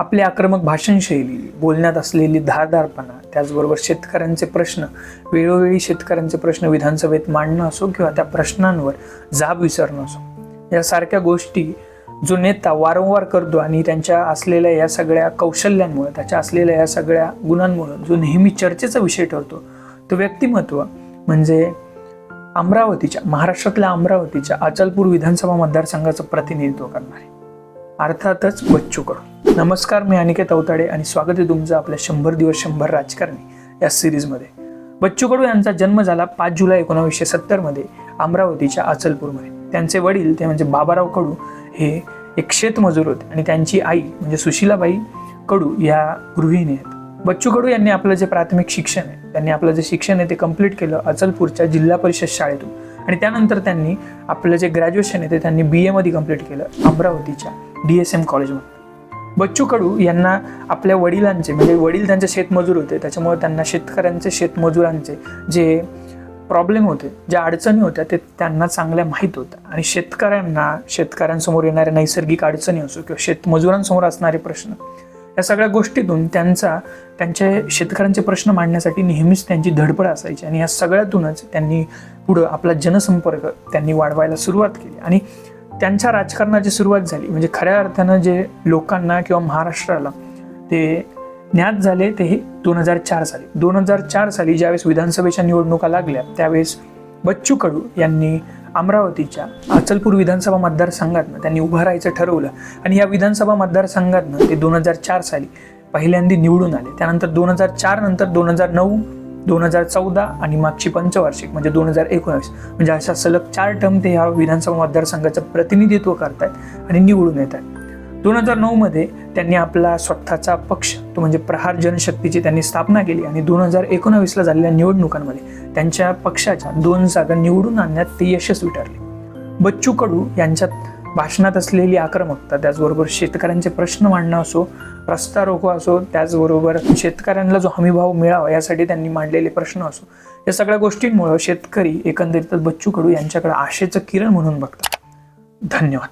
आपली आक्रमक भाषणशैली बोलण्यात असलेली धारदारपणा त्याचबरोबर शेतकऱ्यांचे प्रश्न वेळोवेळी शेतकऱ्यांचे प्रश्न विधानसभेत मांडणं असो किंवा त्या प्रश्नांवर जाब विसरणं असो. यासारख्या गोष्टी जो नेता वारंवार करतो आणि त्यांच्या असलेल्या या सगळ्या कौशल्यांमुळे त्याच्या असलेल्या या सगळ्या गुणांमुळे जो नेहमी चर्चेचा विषय ठरतो तो व्यक्तिमत्व म्हणजे अमरावतीच्या महाराष्ट्रातल्या अमरावतीच्या अचलपूर विधानसभा मतदारसंघाचं प्रतिनिधित्व करणारे. अर्थातच बच्चू कडू. नमस्कार मी अनिकेत अवताडे आणि स्वागत आहे तुमचं आपल्या शंभर दिवस शंभर राजकारणी या सिरीजमध्ये. बच्चू कडू यांचा जन्म झाला पाच जुलै एकोणावीसशे सत्तरमध्ये अमरावतीच्या अचलपूरमध्ये. त्यांचे वडील ते म्हणजे बाबाराव कडू हे एक शेतमजूर होते आणि त्यांची आई म्हणजे सुशीलाबाई कडू या गृहिणी आहेत. बच्चू कडू यांनी आपलं जे प्राथमिक शिक्षण आहे त्यांनी आपलं जे शिक्षण आहे ते कंप्लीट केलं अचलपूरच्या जिल्हा परिषद शाळेतून. आणि त्यानंतर त्यांनी आपलं जे ग्रॅज्युएशन आहे ते त्यांनी बी एमध्ये कंप्लीट केलं अमरावतीच्या डी एस एम कॉलेजमध्ये बच्चू कडू यांना आपल्या वडिलांचे म्हणजे वडील त्यांचे शेतमजूर होते त्याच्यामुळे त्यांना शेतकऱ्यांचे शेतमजुरांचे जे प्रॉब्लेम होते ज्या अडचणी होत्या ते त्यांना चांगल्या माहीत होत्या. आणि शेतकऱ्यांना शेतकऱ्यांसमोर येणाऱ्या नैसर्गिक अडचणी असो किंवा शेतमजुरांसमोर असणारे प्रश्न या सगळ्या गोष्टीतून त्यांचा त्यांचे शेतकऱ्यांचे प्रश्न मांडण्यासाठी नेहमीच त्यांची धडपड असायची. आणि या सगळ्यातूनच त्यांनी पुढं आपला जनसंपर्क त्यांनी वाढवायला सुरुवात केली. आणि त्यांच्या राजकारणाची सुरुवात झाली. म्हणजे खऱ्या अर्थानं जे लोकांना किंवा महाराष्ट्राला ते ज्ञात झाले ते हे दोन हजार चार साली. दोन हजार चार साली ज्यावेळेस विधानसभेच्या निवडणुका लागल्या त्यावेळेस बच्चू कडू यांनी अमरावतीच्या अचलपूर विधानसभा मतदारसंघातनं त्यांनी उभं राहायचं ठरवलं आणि या विधानसभा मतदारसंघातनं ते दोन हजार चार साली पहिल्यांदा निवडून आले. त्यानंतर दोन हजार चार नंतर दोन हजार नऊ दोन हजार चौदा आणि मागची पंचवार्षिक म्हणजे दोन हजार एकोणावीस. म्हणजे अशा सलग चार टर्म ते ह्या विधानसभा मतदारसंघाचं प्रतिनिधित्व करतायत आणि निवडून येत आहेत दोन हजार नऊमध्ये त्यांनी आपला स्वतःचा पक्ष तो म्हणजे प्रहार जनशक्तीची त्यांनी स्थापना केली आणि दोन हजार एकोणावीसला झालेल्या निवडणुकांमध्ये त्यांच्या पक्षाच्या दोन जागा निवडून आणण्यात ते यशस्वी ठरले. बच्चू कडू यांच्यात भाषणात असलेली आक्रमकता त्याचबरोबर शेतकऱ्यांचे प्रश्न मांडणं असो रस्ता रोको असो त्याचबरोबर शेतकऱ्यांना जो हमीभाव मिळावा यासाठी त्यांनी मांडलेले प्रश्न असो या सगळ्या गोष्टींमुळे शेतकरी एकंदरीतच बच्चू कडू यांच्याकडे आशेचं किरण म्हणून बघतात. धन्यवाद.